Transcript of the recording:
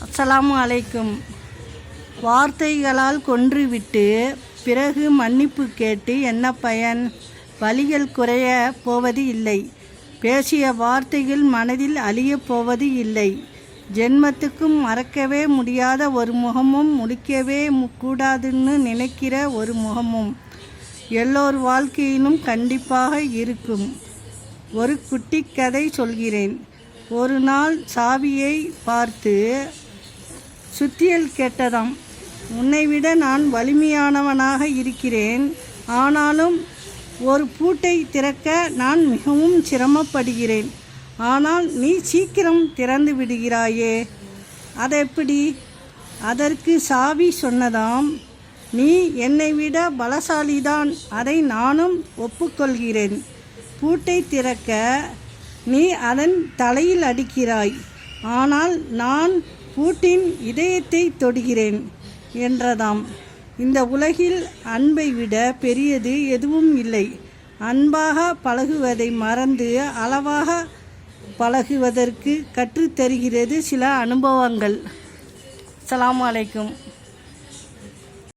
அஸ்ஸலாமு அலைக்கும். வார்த்தைகளால் கொன்றுவிட்டு பிறகு மன்னிப்பு கேட்டு என்ன பயன்? வலிகள் குறைய போவது இல்லை. பேசிய வார்த்தைகள் மனதில் அழியப் போவது இல்லை. ஜென்மத்துக்கும் மறக்கவே முடியாத ஒரு முகமும் முடிக்கவே கூடாதுன்னு நினைக்கிற ஒரு முகமும் எல்லோர் வாழ்க்கையிலும் கண்டிப்பாக இருக்கும். ஒரு குட்டி கதை சொல்கிறேன். ஒரு நாள் சாவியை பார்த்து சுத்தியல் கேட்டதாம் உன்னை விட நான் வலிமையானவனாக இருக்கிறேன். ஆனாலும் ஒரு பூட்டை திறக்க நான் மிகவும் சிரமப்படுகிறேன். ஆனால் நீ சீக்கிரம் திறந்து விடுகிறாயே. அதெப்படி அதற்கு சாவி சொன்னதாம் நீ என்னை விட பலசாலிதான். அதை நானும் ஒப்புக்கொள்கிறேன். பூட்டை திறக்க நீ அதன் தலையில் அடிக்கிறாய். ஆனால் நான் பூட்டின் இதயத்தை தொடுகிறேன் என்றதாம். இந்த உலகில் அன்பை விட பெரியது எதுவும் இல்லை. அன்பாக பழகுவதை மறந்து அளவாக பழகுவதற்கு கற்றுத்தருகிறது சில அனுபவங்கள். அலாம் அலைக்கும்.